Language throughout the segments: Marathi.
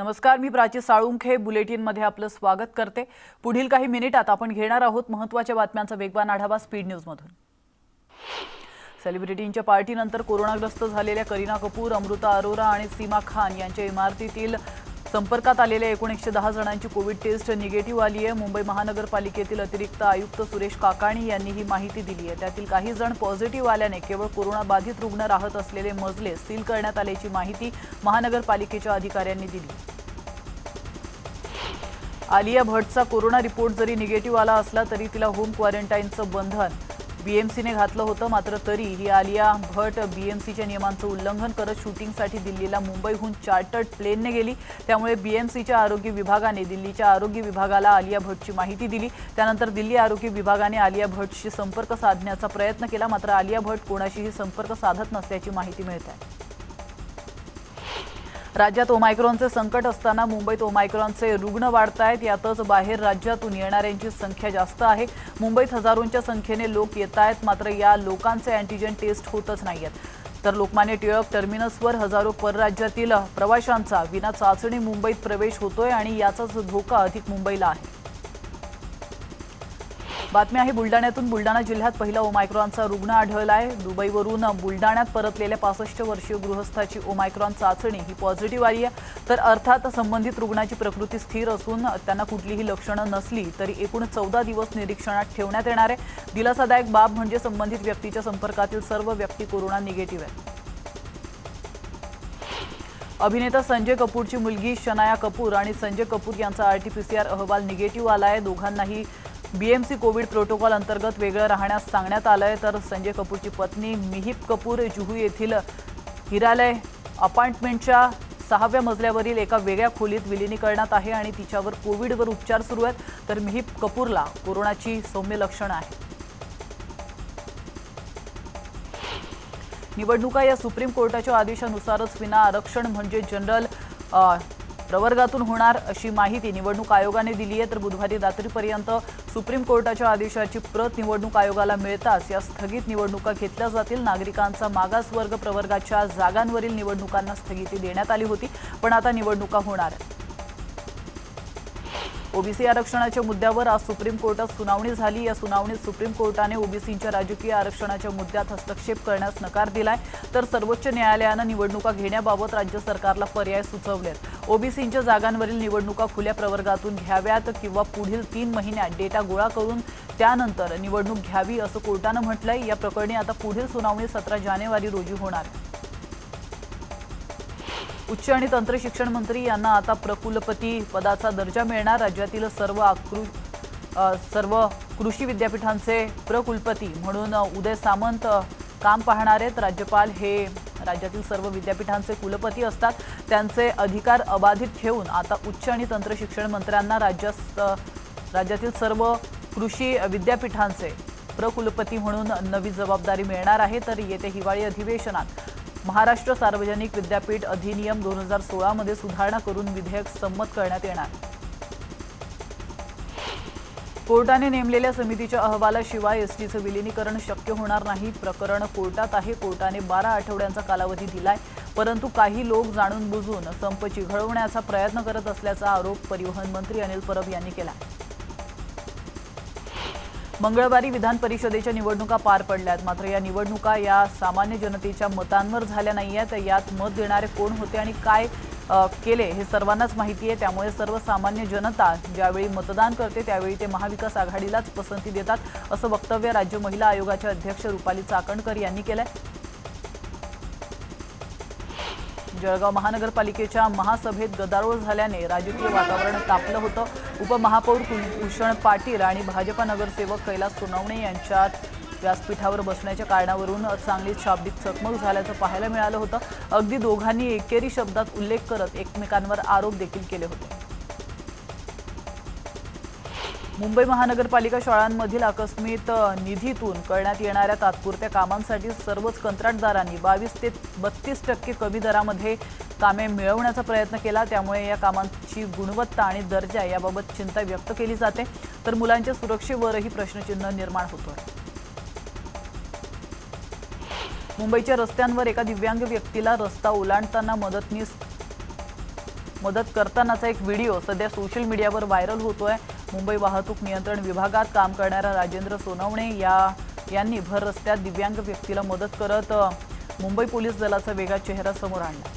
नमस्कार मी प्राची साळुंखे बुलेटिनमध्ये आपलं स्वागत करते. पुढील काही मिनिटात आपण घेणार आहोत महत्त्वाच्या बातम्यांचा वेगवान आढावा स्पीड न्यूजमधून. सेलिब्रिटींच्या पार्टीनंतर कोरोनाग्रस्त झालेल्या करीना कपूर अमृता अरोरा आणि सीमा खान यांच्या इमारतीतील संपर्कात आलेल्या एकूण एकशे दहा जणांची कोविड टेस्ट निगेटिव्ह आली आहे. मुंबई महानगरपालिकेतील अतिरिक्त आयुक्त सुरेश काकाणी यांनी ही माहिती दिली आहे. त्यातील काही जण पॉझिटिव्ह आल्याने केवळ कोरोना बाधित रुग्ण राहत असलेले मजले सील करण्यात आल्याची माहिती महानगरपालिकेच्या अधिकाऱ्यांनी दिली. आलिया भट्टचा कोरोना रिपोर्ट जरी निगेटिव्ह आला असला तरी तिला होम क्वारंटाईनचं बंधन बीएमसीने घातलं होतं मात्र तरी ही आलिया भट बीएमसीच्या नियमांचं उल्लंघन करत शूटिंगसाठी दिल्लीला मुंबईहून चार्टर्ड प्लेनने गेली. त्यामुळे बीएमसीच्या आरोग्य विभागाने दिल्लीच्या आरोग्य विभागाला आलिया भटची माहिती दिली. त्यानंतर दिल्ली आरोग्य विभागाने आलिया भटशी संपर्क साधण्याचा प्रयत्न केला मात्र आलिया भट्ट कोणाशीही संपर्क साधत नसल्याची माहिती मिळत आहे. राज्यात ओमायक्रॉनचे संकट असताना मुंबईत ओमायक्रॉनचे रुग्ण वाढत आहेत यातच बाहेर राज्यातून येणाऱ्यांची संख्या जास्त आहे. मुंबईत हजारोंच्या संख्येने लोक येत आहेत मात्र या लोकांचे अँटीजेन टेस्ट होतच नाही आहेत तर लोकमान्य टिळक टर्मिनसवर हजारो परराज्यातील प्रवाशांचा विना चाचणी मुंबईत प्रवेश होतोय आणि याचाच धोका अधिक मुंबईला आहे. बातमी आहे बुलढाण्यातून बुलढाणा जिल्ह्यात पहिला ओमायक्रॉनचा रुग्ण आढळला आहे दुबईवरून बुलढाण्यात परतलेल्या पासष्ट वर्षीय गृहस्थाची ओमायक्रॉन चाचणी ही पॉझिटिव्ह आली आहे. तर अर्थात संबंधित रुग्णाची प्रकृती स्थिर असून त्यांना कुठलीही लक्षणं नसली तरी एकूण चौदा दिवस निरीक्षणात ठेवण्यात येणार आहे. दिलासादायक बाब म्हणजे संबंधित व्यक्तीच्या संपर्कातील सर्व व्यक्ती कोरोना निगेटिव्ह आहेत. अभिनेता संजय कपूरची मुलगी शनाया कपूर आणि संजय कपूर यांचा आरटीपीसीआर अहवाल निगेटिव्ह आला आहे. दोघांनाही बीएमसी कोविड प्रोटोकॉल अंतर्गत वेगळं राहण्यास सांगण्यात आलंय. तर संजय कपूरची पत्नी मिहिप कपूर जुहू येथील हिरालय अपार्टमेंटच्या सहाव्या मजल्यावरील एका वेगळ्या खोलीत विलिनीकरणात आहे आणि तिच्यावर कोविडवर उपचार सुरू आहेत. तर मिहिप कपूरला कोरोनाची सौम्य लक्षणं आहेत. निवडणुका या सुप्रीम कोर्टाच्या आदेशानुसारच विना आरक्षण म्हणजे जनरल प्रवर्गातून होणार अशी माहिती निवडणूक आयोगाने दिली आहे. तर बुधवारी रात्रीपर्यंत सुप्रीम कोर्टाच्या आदेशाची प्रत निवडणूक आयोगाला मिळताच या स्थगित निवडणुका घेतल्या जातील. नागरिकांचा मागासवर्ग प्रवर्गाच्या जागांवरील निवडणुकांना स्थगिती देण्यात आली होती. पण आता निवडणुका होणार आहेत. ओबीसी आरक्षणाच्या मुद्द्यावर आज सुप्रीम कोर्टात सुनावणी झाली. या सुनावणीत सुप्रीम कोर्टाने ओबीसींच्या राजकीय आरक्षणाच्या मुद्द्यात हस्तक्षेप करण्यास नकार दिलाय. तर सर्वोच्च न्यायालयानं निवडणुका घेण्याबाबत राज्य सरकारला पर्याय सुचवलेत. ओबीसींच्या जागांवरील निवडणुका खुल्या प्रवर्गातून घ्याव्यात किंवा पुढील तीन महिन्यात डेटा गोळा करून त्यानंतर निवडणूक घ्यावी असं कोर्टानं म्हटलंय. या प्रकरणी आता पुढील सुनावणी सतरा जानेवारी रोजी होणार. आहे उच्च आणि तंत्र शिक्षण मंत्री यांना आता प्रकुलपती पदाचा दर्जा मिळणार. राज्यातील सर्व आकृ सर्व कृषी विद्यापीठांचे प्रकुलपती म्हणून उदय सामंत काम पाहणार आहेत. राज्यपाल हे राज्यातील सर्व विद्यापीठांचे कुलपती असतात. त्यांचे अधिकार अबाधित ठेवून आता उच्च आणि तंत्र शिक्षण मंत्र्यांना राज्यात राज्यातील सर्व कृषी विद्यापीठांचे प्रकुलपती म्हणून नवी जबाबदारी मिळणार आहे. तर येत्या हिवाळी अधिवेशनात महाराष्ट्र सार्वजनिक विद्यापीठ अधिनियम दोन हजार सोळामध्ये सुधारणा करून विधेयक संमत करण्यात येणार. कोर्टाने नेमलेल्या समितीच्या अहवालाशिवाय एसटीचं विलिनीकरण शक्य होणार नाही. प्रकरण कोर्टात आहे. कोर्टाने बारा आठवड्यांचा कालावधी दिलाय. परंतु काही लोक जाणून बुजून संप चिघळवण्याचा प्रयत्न करत असल्याचा आरोप परिवहन मंत्री अनिल परब यांनी केला. मंगळवारी विधान परिषदेच्या निवडणुका पार पडल्यात. मात्र या निवडणुका या सामान्य जनतेच्या मतांवर झाल्या नाही आहेत यात मत देणारे कोण होते आणि काय केले हे सर्वांनाच माहिती आहे. त्यामुळे सर्वसामान्य जनता ज्यावेळी मतदान करते त्यावेळी ते महाविकास आघाडीलाच पसंती देतात असं वक्तव्य राज्य महिला आयोगाच्या अध्यक्ष रुपाली चाकणकर यांनी केलं आहे जळगाव महानगरपालिकेच्या महासभेत गदारोळ झाल्याने राजकीय वातावरण तापलं होतं. उपमहापौर कुलभूषण पाटील आणि भाजपा नगरसेवक कैलास सोनवणे यांच्यात व्यासपीठावर बसण्याच्या कारणावरून चांगलीच शाब्दिक चकमक झाल्याचं पाहायला मिळालं होतं. अगदी दोघांनी एकेरी शब्दात उल्लेख करत एकमेकांवर आरोप देखील केले होते. मुंबई महानगरपालिका शाळांमधील आकस्मित निधीतून करण्यात येणाऱ्या तात्पुरत्या कामांसाठी सर्वच कंत्राटदारांनी बावीस ते बत्तीस टक्के कमी दरामध्ये कामे मिळवण्याचा प्रयत्न केला. त्यामुळे या कामांची गुणवत्ता आणि दर्जा याबाबत चिंता व्यक्त केली जाते. तर मुलांच्या सुरक्षेवरही प्रश्नचिन्ह निर्माण होतोय. मुंबईच्या रस्त्यांवर एका दिव्यांग व्यक्तीला रस्ता ओलांडताना मदतनीस मदत करतानाचा एक व्हिडिओ सध्या सोशल मीडियावर व्हायरल होतो आहे मुंबई वाहतूक नियंत्रण विभागात काम करणाऱ्या राजेंद्र सोनवणे या यांनी भर रस्त्यात दिव्यांग व्यक्तीला मदत करत मुंबई पोलीस दलाचा वेगळा चेहरा समोर आणला.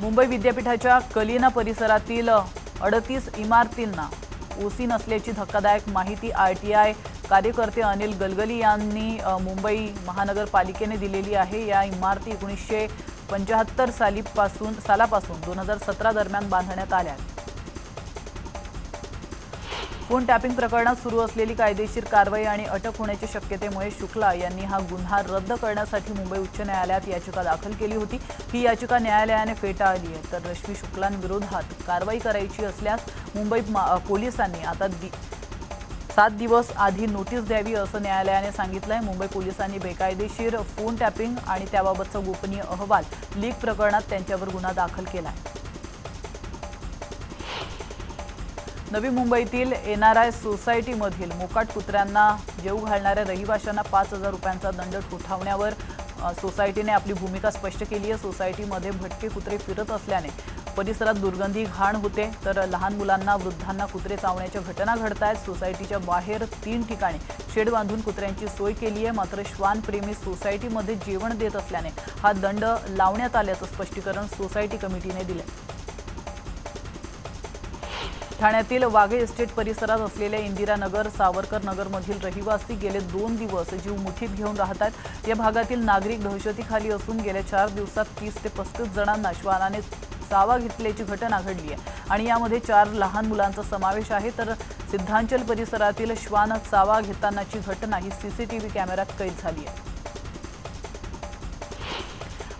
मुंबई विद्यापीठाच्या कलिना परिसरातील अडतीस इमारतींना ओसी नसल्याची धक्कादायक माहिती आरटीआय कार्यकर्ते अनिल गलगली यांनी मुंबई महानगरपालिकेने दिलेली आहे. या इमारती एकोणीसशे पंच्याहत्तर सालीपासून सालापासून दोन हजार सतरा दरम्यान बांधण्यात आल्या. फोन टॅपिंग प्रकरणात सुरू असलेली कायदेशीर कारवाई आणि अटक होण्याच्या शक्यतेमुळे शुक्ला यांनी हा गुन्हा रद्द करण्यासाठी मुंबई उच्च न्यायालयात याचिका दाखल केली होती. ही याचिका न्यायालयाने फेटाळली आहे. तर रश्मी शुक्लांविरोधात कारवाई करायची असल्यास मुंबई पोलिसांनी आता सात दिवस आधी नोटीस द्यावी असं न्यायालयाने सांगितलंय. मुंबई पोलिसांनी बेकायदेशीर फोन टॅपिंग आणि त्याबाबतचा गोपनीय अहवाल लीक प्रकरणात त्यांच्यावर गुन्हा दाखल केला आहे नवी मुंबईतील एन आर आय सोसायटीमधील मोकाट कुत्र्यांना जेऊ घालणाऱ्या रहिवाशांना पाच हजार रुपयांचा दंड ठोठावण्यावर सोसायटीने आपली भूमिका स्पष्ट केली आहे सोसायटीमध्ये भटके कुत्रे फिरत असल्याने परिसरात दुर्गंधी घाण होते तर लहान मुलांना वृद्धांना कुत्रे चावण्याच्या घटना घडत आहेत सोसायटीच्या बाहेर तीन ठिकाणी शेड बांधून कुत्र्यांची सोय केली आहे. मात्र श्वानप्रेमी सोसायटीमध्ये जेवण देत असल्याने हा दंड लावण्यात आल्याचं स्पष्टीकरण सोसायटी कमिटीने दिले ठाण्यातील वाघे इस्टेट परिसरात असलेल्या इंदिरानगर सावरकर नगरमधील रहिवासी गेले दोन दिवस जीव मुठीत घेऊन राहत आहेत या भागातील नागरिक दहशतीखाली असून गेल्या चार दिवसात तीस ते पस्तीस जणांना श्वानाने चावा घेतल्याची घटना घडली आहे. आणि यामध्ये चार लहान मुलांचा समावेश आहे. तर सिद्धांचल परिसरातील श्वान चावा घेतानाची घटना ही सीसीटीव्ही कॅमेऱ्यात कैद झाली आहे.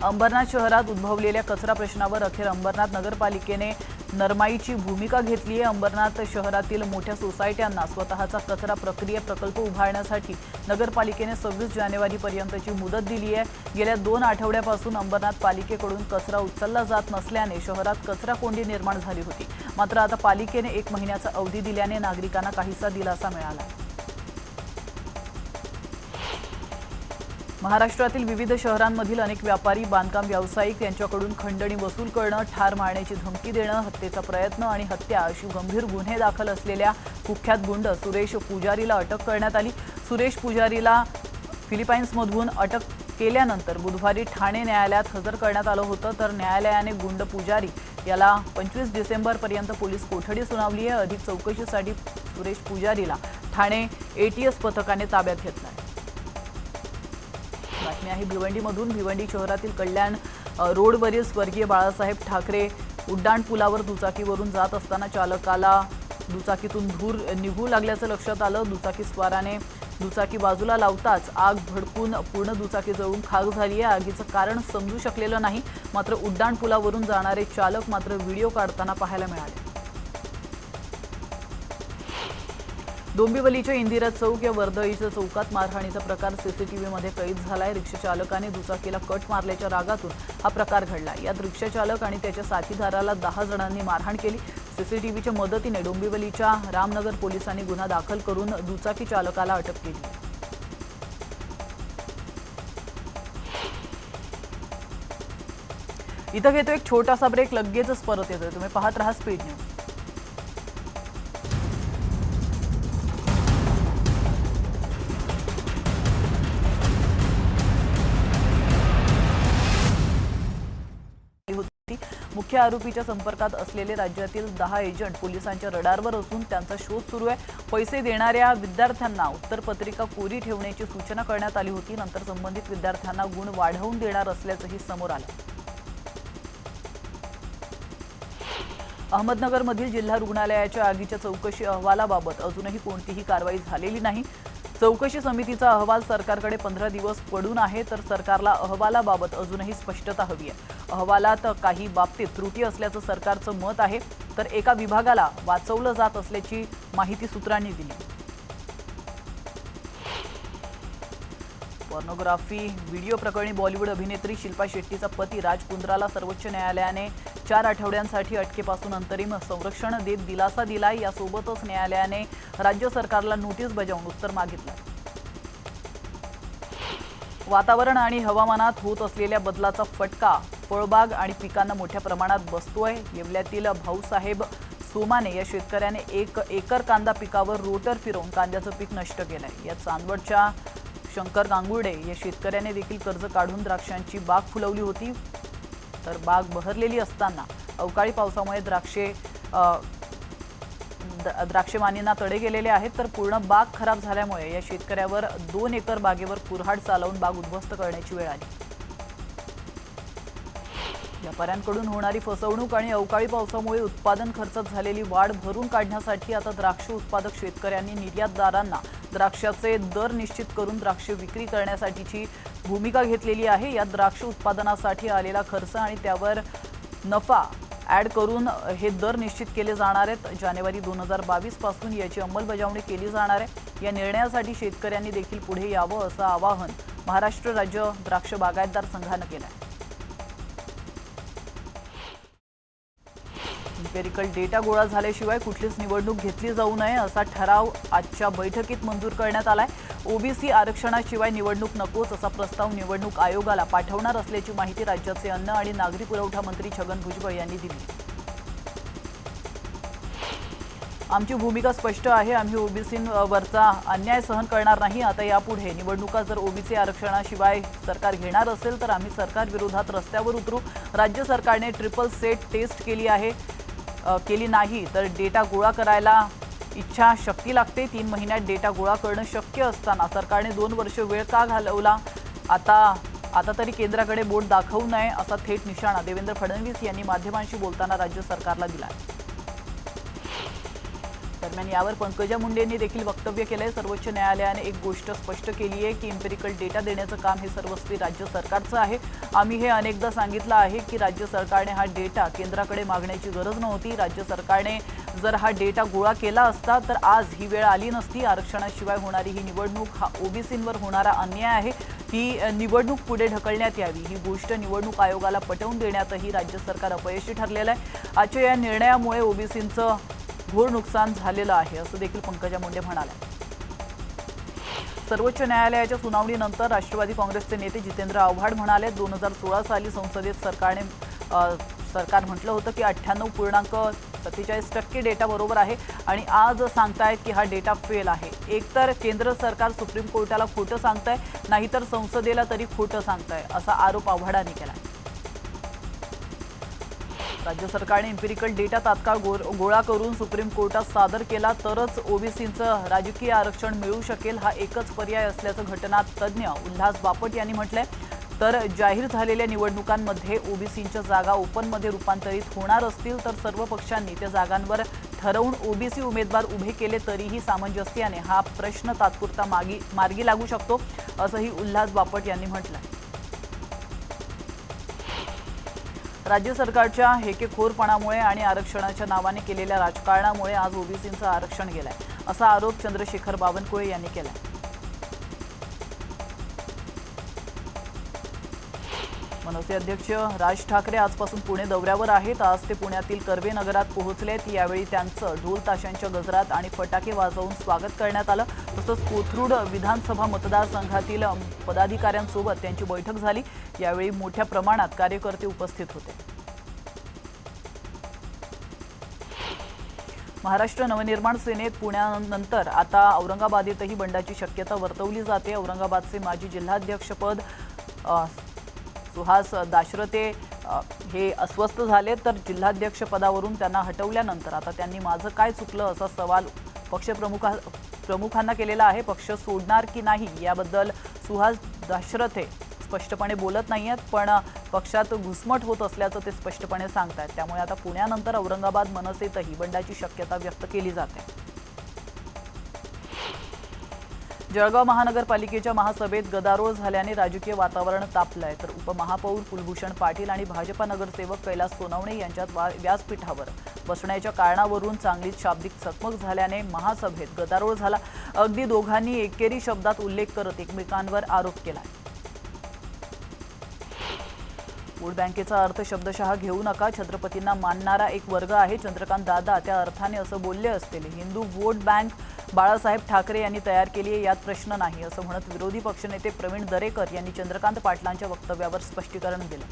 अंबरनाथ शहरात उद्भवलेल्या कचरा प्रश्नावर अखेर अंबरनाथ नगरपालिकेने नरमाईची भूमिका घेतली आहे. अंबरनाथ शहरातील मोठ्या सोसायट्यांना स्वतःचा कचरा प्रक्रिया प्रकल्प उभारण्यासाठी नगरपालिकेने सव्वीस जानेवारीपर्यंतची मुदत दिली आहे. गेल्या दोन आठवड्यापासून अंबरनाथ पालिकेकडून कचरा उचलला जात नसल्याने शहरात कचरा कोंडी निर्माण झाली होती. मात्र आता पालिकेने एक महिन्याचा अवधी दिल्याने नागरिकांना काहीसा दिलासा मिळाला. महाराष्ट्रातील विविध शहरांमधील अनेक व्यापारी बांधकाम व्यावसायिक यांच्याकडून खंडणी वसूल करणं ठार मारण्याची धमकी देणं हत्येचा प्रयत्न आणि हत्या अशी गंभीर गुन्हे दाखल असलेल्या कुख्यात गुंड सुरेश पुजारीला अटक करण्यात आली. सुरेश पुजारीला फिलिपाईन्समधून अटक केल्यानंतर बुधवारी ठाणे न्यायालयात हजर करण्यात आलं होतं. तर न्यायालयाने गुंड पुजारी याला पंचवीस डिसेंबरपर्यंत पोलीस कोठडी सुनावली आहे. अधिक चौकशीसाठी सुरेश पुजारीला ठाणे एटीएस पथकाने ताब्यात घेतलं आहे. बातमी आहे. भिवंडीमधून भिवंडी शहरातील कल्याण रोडवरील स्वर्गीय बाळासाहेब ठाकरे उड्डाण पुलावर दुचाकीवरून जात असताना चालकाला दुचाकीतून धूर निघू लागल्याचं लक्षात आलं. दुचाकी स्वाराने दुचाकी बाजूला लावताच आग भडकून पूर्ण दुचाकी जळून खाक झाली आहे. आगीचं कारण समजू शकलेलं नाही. मात्र उड्डाण पुलावरून जाणारे चालक मात्र व्हिडिओ काढताना पाहायला मिळाले. डोंबिवलीच्या इंदिरा चौक या वर्दळीच्या चौकात मारहाणीचा प्रकार सीसीटीव्हीमध्ये कैद झालाय. रिक्षाचालकाने दुचाकीला कट मारल्याच्या रागातून हा प्रकार घडला. यात रिक्षाचालक आणि त्याच्या साथीदाराला दहा जणांनी मारहाण केली. सीसीटीव्हीच्या मदतीने डोंबिवलीच्या रामनगर पोलिसांनी गुन्हा दाखल करून दुचाकी चालकाला अटक केली. इथं घेतो एक छोटासा ब्रेक लगेचच परत येतोय. तुम्ही पाहत राहा स्पीड न्यूज मुख्य आरोपीच्या संपर्कात असलेले राज्यातील दहा एजंट पोलिसांच्या रडारवर असून त्यांचा शोध सुरू आहे. पैसे देणाऱ्या विद्यार्थ्यांना उत्तरपत्रिका कोरी ठेवण्याची सूचना करण्यात आली होती. नंतर संबंधित विद्यार्थ्यांना गुण वाढवून देणार असल्याचंही समोर आलं. अहमदनगरमधील जिल्हा रुग्णालयाच्या आगीच्या चौकशी अहवालाबाबत अजूनही कोणतीही कारवाई झालेली नाही. चौकशी समितीचा अहवाल सरकारकडे पंधरा दिवस पडून आहे. तर सरकारला अहवालाबाबत अजूनही स्पष्टता हवी आहे. अहवालात काही बाबतीत त्रुटी असल्याचं सरकारचं मत आहे तर एका विभागाला वाचवलं जात असल्याची माहिती सूत्रांनी दिली. पॉर्नोग्राफी व्हिडिओ प्रकरणी बॉलिवूड अभिनेत्री शिल्पा शेट्टीचा पती राज कुंद्राला सर्वोच्च न्यायालयाने चार आठवड्यांसाठी अटकेपासून अंतरिम संरक्षण देत दिलासा दिलाय. यासोबतच न्यायालयाने राज्य सरकारला नोटीस बजावून उत्तर मागितलं. वातावरण आणि हवामानात होत असलेल्या बदलाचा फटका फळबाग आणि पिकांना मोठ्या प्रमाणात बसतोय. येवल्यातील भाऊसाहेब सोमाने या शेतकऱ्याने एक एकर कांदा पिकावर रोटर फिरवून कांद्याचं पीक नष्ट केलंय. या चांदवडच्या शंकर गांगुर्डे या शेतकऱ्याने देखील कर्ज काढून द्राक्षांची बाग फुलवली होती. तर बाग बहरलेली असताना अवकाळी पावसामुळे द्राक्षे द्राक्षमानींना द- तडे गेलेले आहेत तर पूर्ण बाग खराब झाल्यामुळे या शेतकऱ्यावर दोन एकर बागेवर कुऱ्हाड चालवून बाग उद्ध्वस्त करण्याची वेळ आली. व्यापाऱ्यांकडून होणारी फसवणूक आणि अवकाळी पावसामुळे उत्पादन खर्चात झालेली वाढ भरून काढण्यासाठी आता द्राक्ष उत्पादक शेतकऱ्यांनी निर्यातदारांना द्राक्षाचे दर निश्चित करून द्राक्ष विक्री करण्यासाठीची भूमिका घेतलेली आहे. या द्राक्ष उत्पादनासाठी आलेला खर्च आणि त्यावर नफा ॲड करून हे दर निश्चित केले जाणार आहेत. जानेवारी दोन हजार बावीसपासून याची अंमलबजावणी केली जाणार आहे. या निर्णयासाठी शेतकऱ्यांनी देखील पुढे यावं असं आवाहन महाराष्ट्र राज्य द्राक्ष बागायतदार संघानं केलं आहे एम्पेरिकल डेटा गोळा झाल्याशिवाय कुठलीच निवडणूक घेतली जाऊ नये असा ठराव आजच्या बैठकीत मंजूर करण्यात आलाय. ओबीसी आरक्षणाशिवाय निवडणूक नकोच असा प्रस्ताव निवडणूक आयोगाला पाठवणार असल्याची माहिती राज्याचे अन्न आणि नागरी पुरवठा मंत्री छगन भुजबळ यांनी दिली. आमची भूमिका स्पष्ट आहे. आम्ही ओबीसीवरचा अन्याय सहन करणार नाही. आता यापुढे निवडणुका जर ओबीसी आरक्षणाशिवाय सरकार घेणार असेल तर आम्ही सरकार विरोधात रस्त्यावर उतरू. राज्य सरकारने ट्रिपल सेट टेस्ट केली आहे. केली नाही तर डेटा गोळा करायला इच्छा शक्ती लागते. तीन महिन्यात डेटा गोळा करणं शक्य असताना सरकारने दोन वर्ष वेळ का घालवला? आता आता तरी केंद्राकडे बोट दाखवू नये असा थेट निशाणा देवेंद्र फडणवीस यांनी माध्यमांशी बोलताना राज्य सरकारला दिला आहे दरम्यान यावर पंकजा मुंडेंनी देखील वक्तव्य केलंय. सर्वोच्च न्यायालयाने एक गोष्ट स्पष्ट केली आहे की इम्पेरिकल डेटा देण्याचं काम हे सर्वस्वी राज्य सरकारचं आहे. आम्ही हे अनेकदा सांगितलं आहे की राज्य सरकारने हा डेटा केंद्राकडे मागण्याची गरज नव्हती. राज्य सरकारने जर हा डेटा गोळा केला असता तर आज ही वेळ आली नसती. आरक्षणाशिवाय होणारी ही निवडणूक हा ओबीसींवर होणारा अन्याय आहे. ही निवडणूक पुढे ढकलण्यात यावी. ही गोष्ट निवडणूक आयोगाला पटवून देण्यातही राज्य सरकार अपयशी ठरलेलं आहे. आजच्या या निर्णयामुळे ओबीसींचं घोर नुकसान झालेलं आहे असं देखील पंकजा मुंडे म्हणाल्या सर्वोच्च न्यायालयाच्या सुनावणीनंतर राष्ट्रवादी काँग्रेसचे नेते जितेंद्र आव्हाड म्हणाले दोन हजार सोळा साली संसदेत सरकारने सरकार म्हटलं होतं की अठ्ठ्याण्णव पूर्णांक सत्तेचाळीस टक्के डेटा बरोबर आहे आणि आज सांगतायत की हा डेटा फेल आहे. एकतर केंद्र सरकार सुप्रीम कोर्टाला खोटं सांगताय नाहीतर संसदेला तरी खोटं सांगताय असा आरोप आव्हाडांनी केला राज्य सरकारने इम्पिरिकल डेटा तात्काळ गो गोळा करून सुप्रीम कोर्टात सादर केला तरच ओबीसींचं राजकीय आरक्षण मिळू शकेल हा एकच पर्याय असल्याचं घटना तज्ज्ञ उल्हास बापट यांनी म्हटलंय. तर जाहीर झालेल्या निवडणुकांमध्ये ओबीसींच्या जागा ओपनमध्ये रूपांतरित होणार असतील तर सर्व पक्षांनी त्या जागांवर ठरवून ओबीसी उमेदवार उभे केले तरीही सामंजस्याने हा प्रश्न तात्पुरता मागी मार्गी लागू शकतो असंही उल्हास बापट यांनी म्हटलंय. राज्य सरकारच्या हेकेखोरपणामुळे आणि आरक्षणाच्या नावाने केलेल्या राजकारणामुळे आज ओबीसींचं आरक्षण गेलंय असा आरोप चंद्रशेखर बावनकुळे यांनी केलाय. मनसे अध्यक्ष राज ठाकरे आजपासून पुणे दौऱ्यावर आहेत. आज ते पुण्यातील कर्वे नगरात पोहोचलेत. यावेळी त्यांचं ढोल ताशांच्या गजरात आणि फटाके वाजवून स्वागत करण्यात आलं. तसंच कोथरूड विधानसभा मतदारसंघातील पदाधिकाऱ्यांसोबत त्यांची बैठक झाली. यावेळी मोठ्या प्रमाणात कार्यकर्ते उपस्थित होते. महाराष्ट्र नवनिर्माण सेनेत पुण्यानंतर आता औरंगाबादेतही बंडाची शक्यता वर्तवली जाते. औरंगाबादचे माजी जिल्हाध्यक्षपद सुहास दाशरथे हे अस्वस्थ झाले तर जिल्हाध्यक्ष पदावरून त्यांना हटवल्यानंतर आता त्यांनी माझं काय चुकलं असा सवाल पक्षप्रमुखा प्रमुखांना केलेला आहे. पक्ष सोडणार की नाही याबद्दल सुहास दाशरथे स्पष्टपणे बोलत नाही आहेत पण पक्षात घुसमट होत असल्याचं ते स्पष्टपणे सांगत आहेत त्यामुळे आता पुण्यानंतर औरंगाबाद मनसेतही बंडाची शक्यता व्यक्त केली जाते. जळगाव महानगरपालिकेच्या महासभेत गदारोळ झाल्याने राजकीय वातावरण तापलंय. तर उपमहापौर कुलभूषण पाटील आणि भाजपा नगरसेवक कैलास सोनवणे यांच्यात व्यासपीठावर. बसण्याच्या कारणावरून चांगलीच शाब्दिक चकमक झाल्याने महासभेत गदारोळ झाला. अगदी दोघांनी एकेरी शब्दात उल्लेख करत एकमेकांवर आरोप केला वोट बँकेचा अर्थ शब्दशः घेऊ नका छत्रपतींना मानणारा एक वर्ग आहे. चंद्रकांत दादा त्या अर्थाने असं बोलले असतील. हिंदू वोट बँक बाळासाहेब ठाकरे यांनी तयार केली आहे यात प्रश्न नाही असं म्हणत विरोधी पक्षनेते प्रवीण दरेकर यांनी चंद्रकांत पाटलांच्या वक्तव्यावर स्पष्टीकरण दिलं.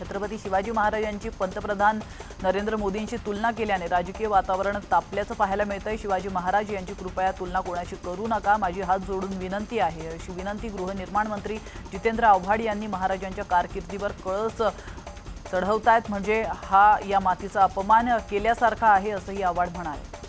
छत्रपती शिवाजी महाराजांची पंतप्रधान नरेंद्र मोदींची तुलना केल्याने राजकीय वातावरण तापल्याचं पाहायला मिळतंय. शिवाजी महाराज यांची कृपया तुलना कोणाशी करू नका माझी हात जोडून विनंती आहे. अशी विनंती गृहनिर्माण मंत्री जितेंद्र आव्हाड यांनी महाराजांच्या कारकिर्दीवर कळस चढवतायत. म्हणजे हा या मातीचा अपमान केल्यासारखा आहे असंही आव्हाड म्हणाले.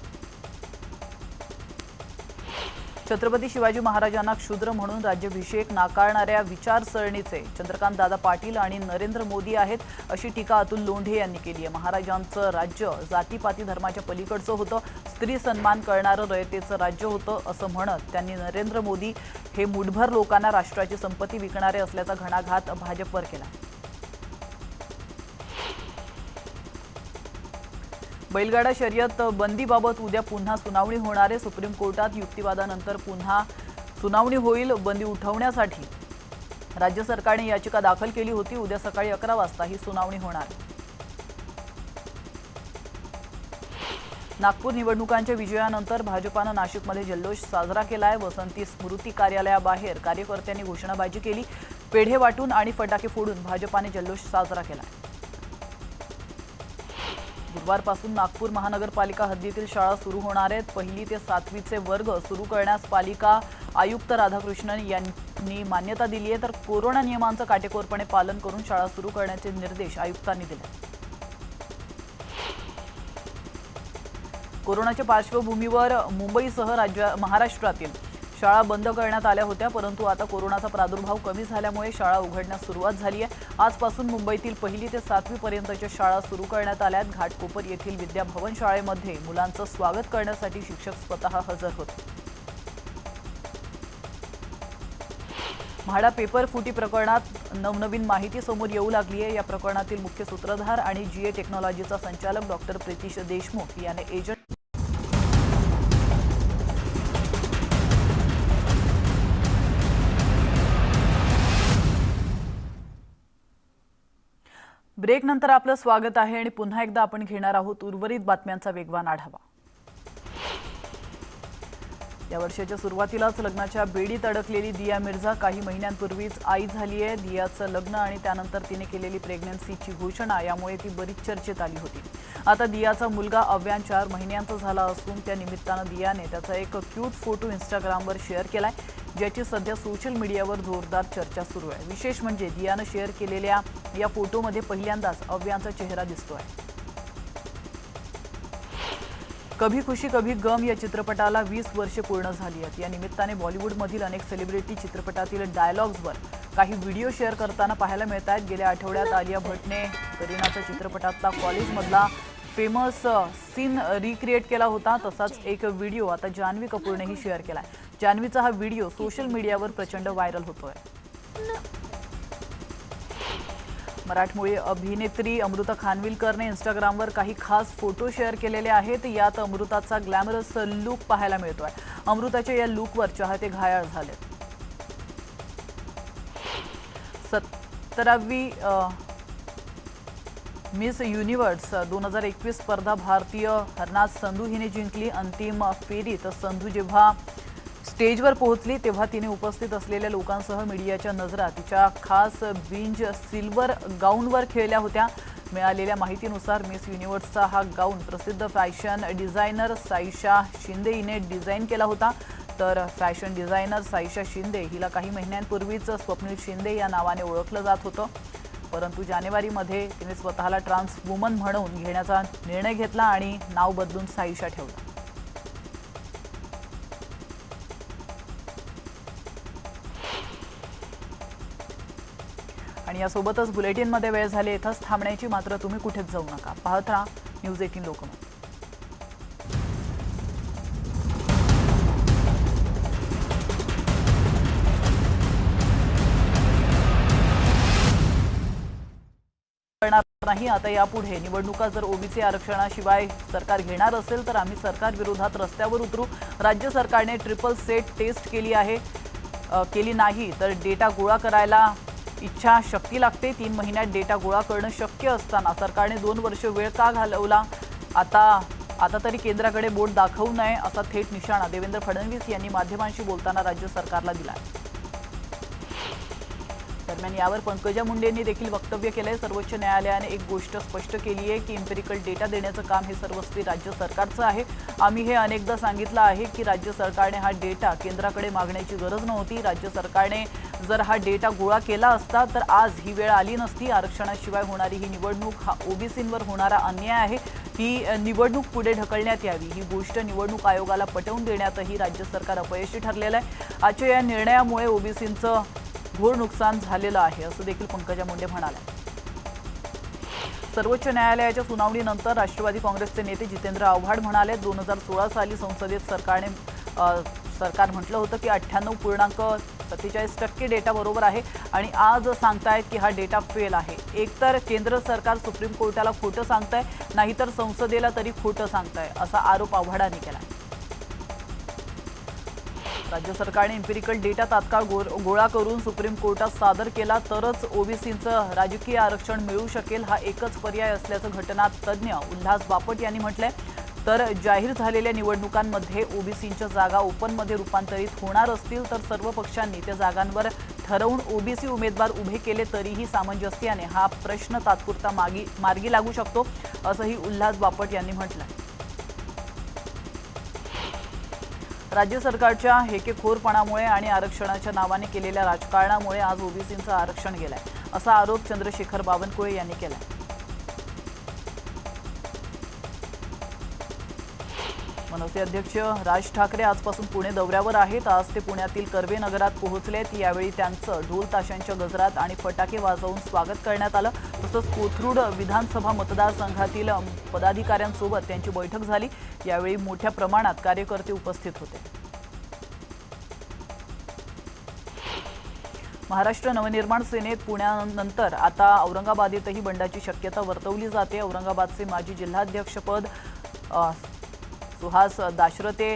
छत्रपती शिवाजी महाराजांना क्षुद्र म्हणून राज्याभिषेक नाकारणाऱ्या विचारसरणीचे चंद्रकांत दादा पाटील आणि नरेंद्र मोदी आहेत अशी टीका अतुल लोंढे यांनी केली आहे. महाराजांचं राज्य जातीपाती धर्माच्या पलीकडचं होतं. स्त्री सन्मान करणारं रयतेचं राज्य होतं असं म्हणत त्यांनी नरेंद्र मोदी हे मुठभर लोकांना राष्ट्राची संपत्ती विकणारे असल्याचा घणाघात भाजपवर केला. बैलगाडा शर्यत बंदीबाबत उद्या पुन्हा सुनावणी होणार आहे. सुप्रीम कोर्टात युक्तिवादानंतर पुन्हा सुनावणी होईल बंदी उठवण्यासाठी. राज्य सरकारने याचिका दाखल केली होती. उद्या सकाळी अकरा वाजता ही सुनावणी होणार. नागपूर निवडणुकांच्या विजयानंतर भाजपानं नाशिकमध्ये जल्लोष साजरा केलाय. वसंती स्मृती कार्यालयाबाहेर कार्यकर्त्यांनी घोषणाबाजी केली. पेढे वाटून आणि फटाके फोडून भाजपाने जल्लोष साजरा केलाय. बुधवारपासून नागपूर महानगरपालिका हद्दीतील शाळा सुरू होणार आहेत. पहिली ते सातवीचे वर्ग सुरू करण्यास पालिका आयुक्त राधाकृष्णन यांनी मान्यता दिली आहे. तर कोरोना नियमांचं काटेकोरपणे पालन करून शाळा सुरू करण्याचे निर्देश आयुक्तांनी दिले. कोरोनाच्या पार्श्वभूमीवर मुंबईसह राज्य महाराष्ट्रातील शाळा बंद करण्यात आल्या होत्या परंतु आता कोरोनाचा प्रादुर्भाव कमी झाल्यामुळे शाळा उघडण्यास सुरुवात झाली आहे. आजपासून मुंबईतील पहिली ते सातवीपर्यंतच्या शाळा सुरू करण्यात आल्या आहेत. घाटकोपर येथील विद्याभवन शाळेमध्ये मुलांचं स्वागत करण्यासाठी शिक्षक स्वतः हजर होते. म्हाडा पेपर फुटी प्रकरणात नवनवीन माहिती समोर येऊ लागली आहे. या प्रकरणातील मुख्य सूत्रधार आणि जीए टेक्नॉलॉजीचा संचालक डॉक्टर प्रितीश देशमुख याने एजंट ब्रेक नंतर आपलं स्वागत आहे आणि पुन्हा एकदा आपण घेणार आहोत उर्वरित बातम्यांचा वेगवान आढावा. या वर्षाच्या सुरुवातीलाच लग्नाच्या बेडीत अडकलेली दिया मिर्झा काही महिन्यांपूर्वीच आई झाली आहे. दियाचं लग्न आणि त्यानंतर तिने केलेली प्रेग्नन्सीची घोषणा यामुळे ती बरीच चर्चेत आली होती. आता दियाचा मुलगा अव्यान चार महिन्यांचा झाला असून त्या निमित्तानं दियाने त्याचा एक क्यूट फोटो इंस्टाग्रामवर शेअर केलाय. ज्याची सध्या सोशल मीडियावर जोरदार चर्चा सुरू आहे. विशेष म्हणजे दियानं शेअर केलेल्या या फोटोमध्ये पहिल्यांदाच अव्यांचा चेहरा दिसतोय. कभी खुशी कभी गम या चित्रपटाला वीस वर्षे पूर्ण झाली आहेत. या निमित्ताने बॉलिवूडमधील अनेक सेलिब्रिटी चित्रपटातील डायलॉग्सवर काही व्हिडिओ शेअर करताना पाहायला मिळत आहेत गेल्या आठवड्यात आलिया भटने करीनाच्या चित्रपटातला कॉलेजमधला फेमस सीन रिक्रिएट केला होता. तसाच एक व्हिडिओ आता जान्हवी कपूरनेही शेअर केला आहे जान्हवीचा हा व्हिडिओ सोशल मीडियावर प्रचंड व्हायरल होतोय. मराठमोळी अभिनेत्री अमृता खानविलकरने इंस्टाग्रामवर काही खास फोटो शेअर केलेले आहेत. यात अमृताचा ग्लॅमरस लुक पाहायला मिळतोय. अमृताच्या या लुकवर चाहते घायाळ झाले. सत्तरावी मिस युनिवर्स दोन हजार एकवीस स्पर्धा भारतीय हरनाथ संधू हिने जिंकली. अंतिम फेरीत संधू जेव्हा स्टेजवर पोहोचली तेव्हा तिने उपस्थित असलेल्या लोकांसह मीडियाच्या नजरा तिच्या खास बिंज सिल्वर गाऊनवर खेळल्या होत्या. मिळालेल्या माहितीनुसार मिस युनिव्हर्सचा हा गाऊन प्रसिद्ध फॅशन डिझायनर साईशा शिंदे हिने डिझाईन केला होता. तर फॅशन डिझायनर साईशा शिंदे हिला काही महिन्यांपूर्वीच स्वप्नील शिंदे या नावाने ओळखलं जात होतं. परंतु जानेवारीमध्ये तिने स्वतःला ट्रान्स वुमन म्हणून घेण्याचा निर्णय घेतला आणि नाव बदलून साईशा ठेवलं. आणि यासोबतच बुलेटिनमध्ये वेळ झाली इथंच थांबण्याची मात्र तुम्ही कुठेच जाऊ नका. पाहत राहा न्यूज एटीन लोकमत. नाही आता यापुढे निवडणुका जर ओबीसी आरक्षणाशिवाय सरकार घेणार असेल तर आम्ही सरकार विरोधात रस्त्यावर उतरू. राज्य सरकारने ट्रिपल सेट टेस्ट केली आहे. केली नाही तर डेटा गोळा करायला इच्छा शक्ती लागते. तीन महिन्यात डेटा गोळा करणं शक्य असताना सरकारने दोन वर्ष वेळ का घालवला? आता आता तरी केंद्राकडे बोट दाखवू नये असा थेट निशाणा देवेंद्र फडणवीस यांनी माध्यमांशी बोलताना राज्य सरकारला दिला दरम्यान यावर पंकजा मुंडेंनी देखील वक्तव्य केलंय. सर्वोच्च न्यायालयाने एक गोष्ट स्पष्ट केली आहे की इम्पेरिकल डेटा देण्याचं काम हे सर्वस्वी राज्य सरकारचं आहे. आम्ही हे अनेकदा सांगितलं आहे की राज्य सरकारने हा डेटा केंद्राकडे मागण्याची गरज नव्हती. राज्य सरकारने जर हा डेटा गोळा केला असता तर आज ही वेळ आली नसती. आरक्षणाशिवाय होणारी ही निवडणूक हा ओबीसींवर होणारा अन्याय आहे. ही निवडणूक पुढे ढकलण्यात यावी. ही गोष्ट निवडणूक आयोगाला पटवून देण्यातही राज्य सरकार अपयशी ठरलेलं आहे. आजच्या या निर्णयामुळे ओबीसींचं घोर नुकसान झालेलं आहे असं देखील पंकजा मुंडे म्हणाल्या सर्वोच्च न्यायालयाच्या सुनावणीनंतर राष्ट्रवादी काँग्रेसचे नेते जितेंद्र आव्हाड म्हणाले दोन हजार सोळा साली संसदेत सरकारने सरकार म्हटलं होतं की अठ्ठ्याण्णव पूर्णांक सत्तेचाळीस टक्के डेटा बरोबर आहे. आणि आज सांगतायत की हा डेटा फेल आहे. एकतर केंद्र सरकार सुप्रीम कोर्टाला खोटं सांगताय नाहीतर संसदेला तरी खोटं सांगताय असा आरोप आव्हाडांनी केला राज्य सरकारने इम्पिरिकल डेटा तात्काळ गो- गोळा करून सुप्रीम कोर्टात सादर केला तरच ओबीसींचं राजकीय आरक्षण मिळू शकेल हा एकच पर्याय असल्याचं घटना तज्ज्ञ उल्हास बापट यांनी म्हटलंय. तर जाहीर झालेल्या निवडणुकांमध्ये ओबीसींच्या जागा ओपनमध्ये रूपांतरित होणार असतील तर सर्व पक्षांनी त्या जागांवर ठरवून ओबीसी उमेदवार उभे केले तरीही सामंजस्याने हा प्रश्न तात्पुरता मागी मार्गी लागू शकतो असंही उल्हास बापट यांनी म्हटलंय. राज्य सरकारच्या हेकेखोरपणामुळे आणि आरक्षणाच्या नावाने केलेल्या राजकारणामुळे आज ओबीसींचं आरक्षण गेलंय असा आरोप चंद्रशेखर बावनकुळे यांनी केलाय. मनसे अध्यक्ष राज ठाकरे आजपासून पुणे दौऱ्यावर आहेत. आज ते पुण्यातील कर्वे नगरात पोहोचलेत. यावेळी त्यांचं ढोल ताशांच्या गजरात आणि फटाके वाजवून स्वागत करण्यात आलं. तसंच कोथरूड विधानसभा मतदारसंघातील पदाधिकाऱ्यांसोबत त्यांची बैठक झाली. यावेळी मोठ्या प्रमाणात कार्यकर्ते उपस्थित होते. महाराष्ट्र नवनिर्माण सेनेत पुण्यानंतर आता औरंगाबादेतही बंडाची शक्यता वर्तवली जाते. औरंगाबादचे माजी जिल्हाध्यक्षपद सुहास दाशरथे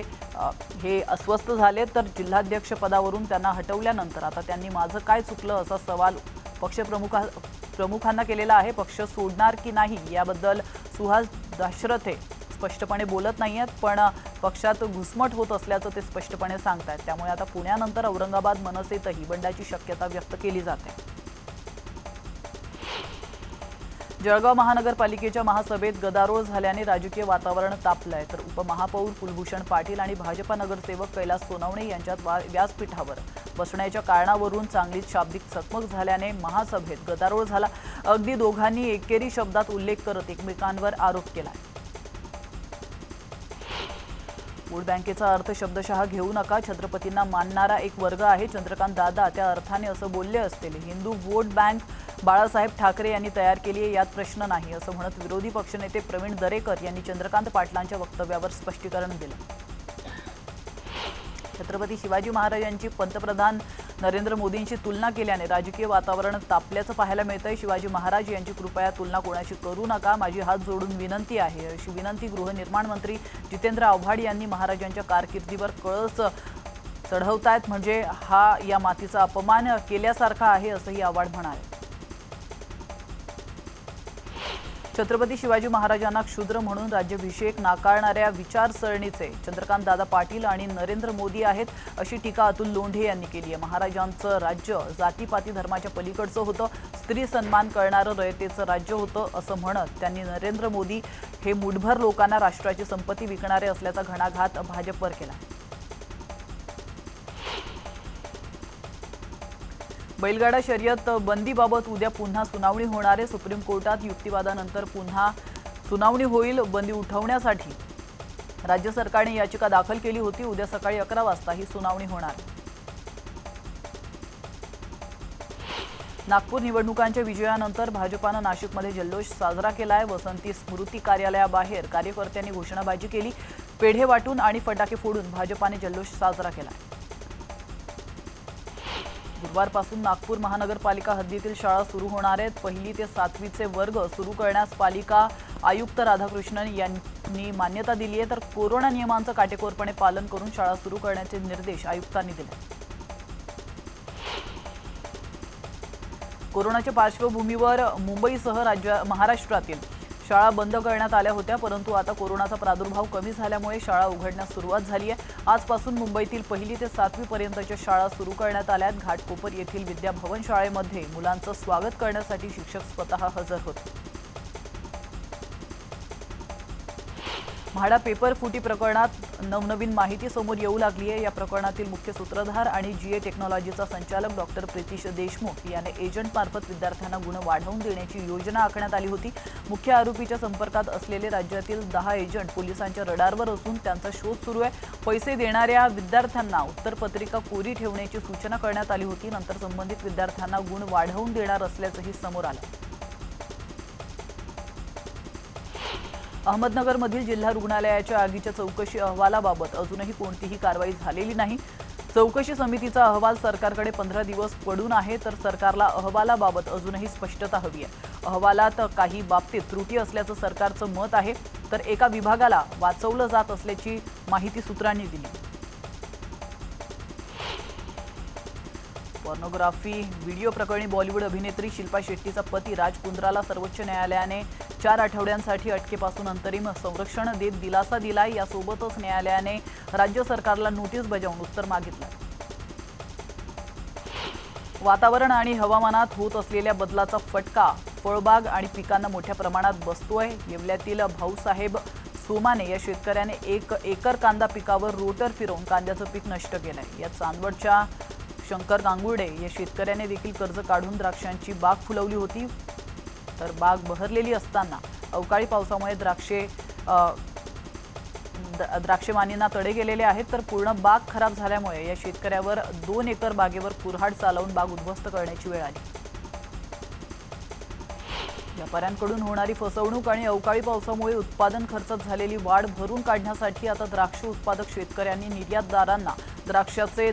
हे अस्वस्थ झाले तर जिल्हाध्यक्ष पदावरून त्यांना हटवल्यानंतर आता त्यांनी माझं काय चुकलं असा सवाल पक्षप्रमुखा प्रमुखांना केलेला आहे. पक्ष सोडणार की नाही याबद्दल सुहास दाशरथे स्पष्टपणे बोलत नाही आहेत पण पक्षात घुसमट होत असल्याचं ते स्पष्टपणे सांगत आहेत त्यामुळे आता पुण्यानंतर औरंगाबाद मनसेतही बंडाची शक्यता व्यक्त केली जाते. जळगाव महानगरपालिकेच्या महासभेत गदारोळ झाल्याने राजकीय वातावरण तापलंय. तर उपमहापौर कुलभूषण पाटील आणि भाजपा नगरसेवक कैलास सोनवणे यांच्यात वा- व्यासपीठावर बसण्याच्या कारणावरून चांगलीच शाब्दिक चकमक झाल्याने महासभेत गदारोळ झाला. अगदी दोघांनी एकेरी शब्दात उल्लेख करत एकमेकांवर आरोप केलाय. वोट बँकेचा अर्थ शब्दशः घेऊ नका. छत्रपतींना मानणारा एक वर्ग आहे. चंद्रकांत दादा त्या अर्थाने असं बोलले असतील. हिंदू वोट बँक बाळासाहेब ठाकरे यांनी तयार केली आहे यात प्रश्न नाही असं म्हणत विरोधी पक्षनेते प्रवीण दरेकर यांनी चंद्रकांत पाटलांच्या वक्तव्यावर स्पष्टीकरण दिलं. छत्रपती शिवाजी महाराजांची पंतप्रधान नरेंद्र मोदींची तुलना केल्याने राजकीय वातावरण तापल्याचं पाहायला मिळतंय. शिवाजी महाराज यांची कृपया तुलना कोणाशी करू नका. माझी हात जोडून विनंती आहे. अशी विनंती गृहनिर्माण मंत्री जितेंद्र आव्हाड यांनी महाराजांच्या कारकिर्दीवर कळस चढवतायत. म्हणजे हा या मातीचा अपमान केल्यासारखा आहे असंही आव्हाड म्हणाले. छत्रपती शिवाजी महाराजांना क्षुद्र म्हणून राज्याभिषेक नाकारणाऱ्या विचारसरणीचे चंद्रकांत दादा पाटील आणि नरेंद्र मोदी आहेत अशी टीका अतुल लोंढे यांनी केली आहे. महाराजांचं राज्य जातीपाती धर्माच्या पलीकडचं होतं स्त्री सन्मान करणारं रयतेचं राज्य होतं असं म्हणत त्यांनी नरेंद्र मोदी हे मुठभर लोकांना राष्ट्राची संपत्ती विकणारे असल्याचा घणाघात भाजपवर केला. बैलगाडा शर्यत बंदीबाबत उद्या पुन्हा सुनावणी होणार आहे. सुप्रीम कोर्टात युक्तिवादानंतर पुन्हा सुनावणी होईल बंदी उठवण्यासाठी. राज्य सरकारने याचिका दाखल केली होती. उद्या सकाळी अकरा वाजता ही सुनावणी होणार. नागपूर निवडणुकांच्या विजयानंतर भाजपानं नाशिकमध्ये जल्लोष साजरा केलाय. वसंती स्मृती कार्यालयाबाहेर कार्यकर्त्यांनी घोषणाबाजी केली. पेढे वाटून आणि फटाके फोडून भाजपाने जल्लोष साजरा केलाय. गुरुवारपासून नागपूर महानगरपालिका हद्दीतील शाळा सुरू होणार आहेत. पहिली ते सातवीचे वर्ग सुरू करण्यास पालिका आयुक्त राधाकृष्णन यांनी मान्यता दिली आहे. तर कोरोना नियमांचं काटेकोरपणे पालन करून शाळा सुरू करण्याचे निर्देश आयुक्तांनी दिले कोरोनाच्या पार्श्वभूमीवर मुंबईसह राज्य महाराष्ट्रातील शाळा बंद करण्यात आल्या होत्या परंतु आता कोरोनाचा प्रादुर्भाव कमी झाल्यामुळे शाळा उघडण्यास सुरुवात झाली आहे. आजपासून मुंबईतील पहिली ते सातवी पर्यंतच्या शाळा सुरू करण्यात आल्या आहेत. घाटकोपर येथील विद्याभवन शाळेमध्ये मुलांचं स्वागत करण्यासाठी शिक्षक स्वतः हजर होते. म्हाडा पेपर फुटी प्रकरणात नवनवीन माहिती समोर येऊ लागली आहे. या प्रकरणातील मुख्य सूत्रधार आणि जीए टेक्नॉलॉजीचा संचालक डॉक्टर प्रितीश देशमुख याने एजंटमार्फत विद्यार्थ्यांना गुण वाढवून देण्याची योजना आखण्यात आली होती. मुख्य आरोपीच्या संपर्कात असलेले राज्यातील दहा एजंट पोलिसांच्या रडारवर असून त्यांचा शोध सुरू आहे. पैसे देणाऱ्या विद्यार्थ्यांना उत्तरपत्रिका कोरी ठेवण्याची सूचना करण्यात आली होती. नंतर संबंधित विद्यार्थ्यांना गुण वाढवून देणार असल्याचंही समोर आलं. अहमदनगरमधील जिल्हा रुग्णालयाच्या आगीच्या चौकशी अहवालाबाबत अजूनही कोणतीही कारवाई झालेली नाही. चौकशी समितीचा अहवाल सरकारकडे पंधरा दिवस पडून आहे तर सरकारला अहवालाबाबत अजूनही स्पष्टता हवी आहे. अहवालात काही बाबतीत त्रुटी असल्याचं सरकारचं मत आहे तर एका विभागाला वाचवलं जात असल्याची माहिती सूत्रांनी दिली. पॉर्नोग्राफी व्हिडिओ प्रकरणी बॉलिवूड अभिनेत्री शिल्पा शेट्टीचा पती राज कुंद्राला सर्वोच्च न्यायालयाने चार आठवड्यांसाठी अटकेपासून अंतरिम संरक्षण देत दिलासा दिलाय. यासोबतच न्यायालयाने राज्य सरकारला नोटीस बजावून उत्तर मागितलं. वातावरण आणि हवामानात होत असलेल्या बदलाचा फटका फळबाग आणि पिकांना मोठ्या प्रमाणात बसतोय. येवल्यातील भाऊसाहेब सोमाने या शेतकऱ्याने एक एकर कांदा पिकावर रोटर फिरवून कांद्याचं पीक नष्ट केलंय. या चांदवडच्या शंकर गांगुर्डे या शेतकऱ्याने देखील कर्ज काढून द्राक्षांची बाग फुलवली होती. तर बाग बहरलेली असताना अवकाळी पावसामुळे द्राक्षे अ, तडे गेलेले आहेत. तर पूर्ण बाग खराब झाल्यामुळे या शेतकऱ्यावर दोन एकर बागेवर कुऱ्हाड चालवून बाग उद्ध्वस्त करण्याची वेळ आली. व्यापाऱ्यांकडून होणारी फसवणूक आणि अवकाळी पावसामुळे उत्पादन खर्चात झालेली वाढ भरून काढण्यासाठी आता द्राक्ष उत्पादक शेतकऱ्यांनी निर्यातदारांना द्राक्षाचे